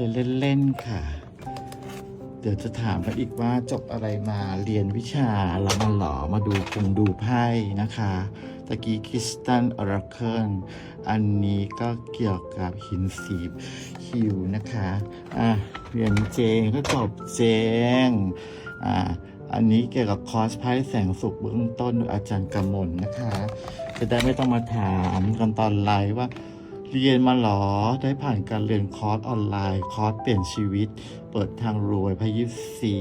เรียนเล่นๆค่ะ เดี๋ยวจะถามกันอีกว่าจบอะไรมาเรียนวิชาแล้วมาหลอมาดูคงดูไพ่นะคะตะกี้คริสตันอราเคิลอันนี้ก็เกี่ยวกับหินสีคิวนะคะ อะเรียนเจงก็จบเจง อ่าอันนี้เกี่ยวกับคอร์สไพ่แสงสุขเบื้องต้นโดยอาจารย์กำมลนะคะ จะได้ไม่ต้องมาถามกันตอนไลฟ์ว่า เรียนมาหรอ ได้ผ่านการเรียนคอร์สออนไลน์ คอร์สเปลี่ยนชีวิต เปิดทางรวยพยิสี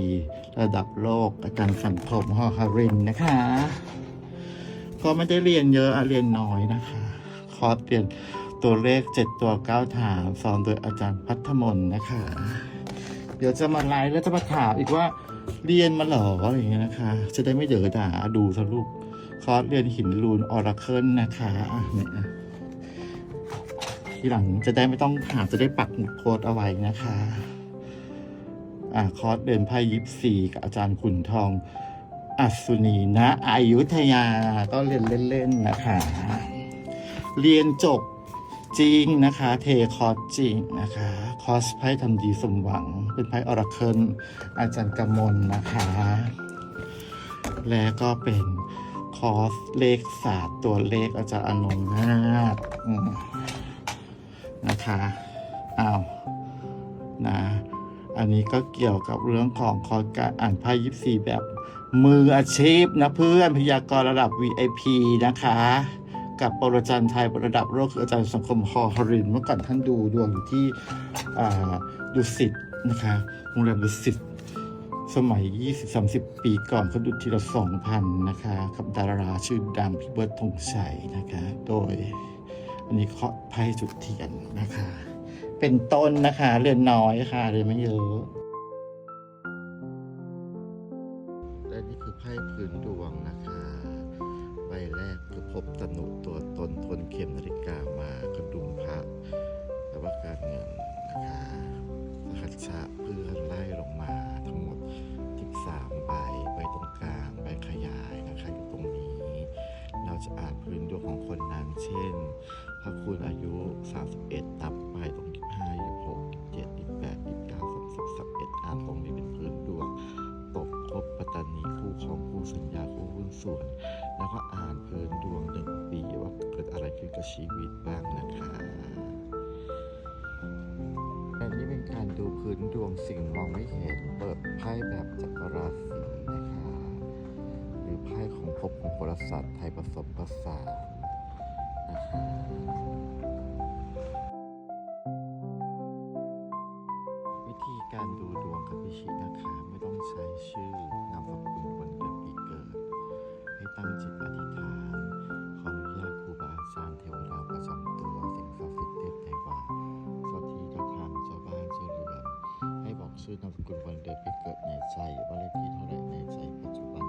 ระดับโลก อาจารย์สันพมฮอฮารินนะคะ ก็ไม่ได้เรียนเยอะอะเรียนน้อยนะคะ คอร์สเปลี่ยนตัวเลข7ตัว9ฐานสอนโดยอาจารย์พัฒมนนะคะ เดี๋ยวจะมาไลฟ์แล้วจะมาถามอีกว่าเรียนมาหรออะไรอย่างเงี้ยนะคะ จะได้ไม่เดือดด่าดูสรุปคอร์สเรียนหินรูนออราเคิลนะคะอะเนี่ย ทีหลังจะได้ไม่ต้องหาจะได้ปักหมุดโค้ดเอาไว้นะคะ อ่าคอร์สเดินไพ่ยิปซีกับอาจารย์ขุนทองอัศนีนะอายุทยาก็เรียนเล่นๆนะคะ เรียนจบจริงนะคะ เทคอร์สจริงนะคะ คอร์สไพ่ทำดีสมหวัง เป็นไพ่ออราเคิลอาจารย์กำมลนะคะ และก็เป็นคอร์สเลขศาสตร์ตัวเลขอาจารย์อนงนาถ นะคะอ้าวนะ อันนี้ก็เกี่ยวกับเรื่องของคอร์สการอ่านไพ่ยิปซีแบบ มืออาชีพนะเพื่อนพยากรระดับ VIP นะคะ กับปรจันทร์ไทยระดับโลกคืออาจารย์สังคมฮอฮาริน เมื่อก่อนท่านดูดวงอยู่ที่ดุสิตนะคะโรงแรมดุสิตสมัย 20-30 ปีก่อนเขาดูทีละ2,000 นะคะ กับดาราชื่อดังพี่เบิร์ดธงชัยนะคะ โดย อันนี้เคาะไพ่จุดเทียนนะคะ เป็นต้นนะคะ เรียนน้อยค่ะ เรียนไม่เยอะ และนี่คือไพ่พื้นดวงนะคะใบแรกคือพบตนุตัวตนทนเข็มนาฬิกามากระดุมพระแปลว่าการเงินนะคะสหัชชะเพื่อนไล่ลงมาทั้งหมด 13 ใบใบตรงกลางใบขยายนะคะอยู่ตรงนี้ เราจะอ่านพื้นดวงของคนนั้นเช่นาคุณอายุ 31ตับไปตรง 25 26 27 28 29 30 31อ่านตรงนี้เป็นพื้นดวง ตกคบปัตตานีคู่ของคู่สัญญาคู่หุ้นส่วน แล้วก็อ่านพื้นดวงหนึ่งปีว่าเกิดอะไรขึ้นกับชีวิตบ้างนะคะอันนี้เป็นการดูพื้นดวงสิ่งมองไม่เห็น เปิดไพ่แบบจักรราศีนะคะ หรือไพ่ของภพของโหราศาสตร์ไทยผสมผสาน ชื่อนามสกุลวันเดือนปีเกิดในใจว่าเลขที่เท่าไหร่ในใจปัจจุบัน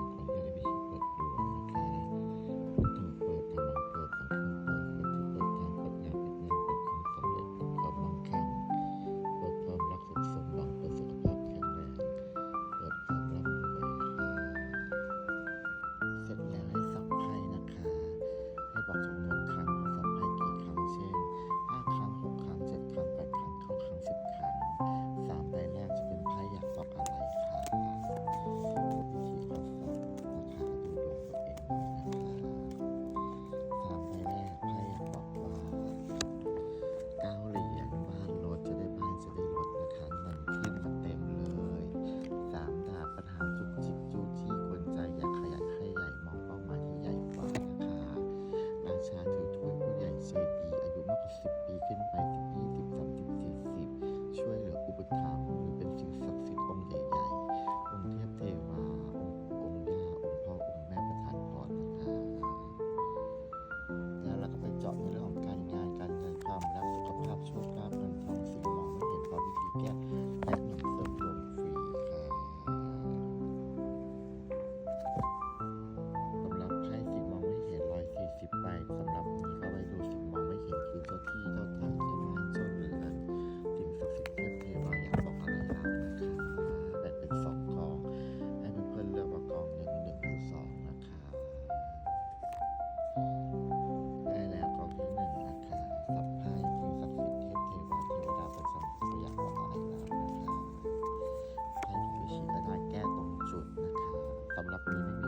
ําหรับนี้นะ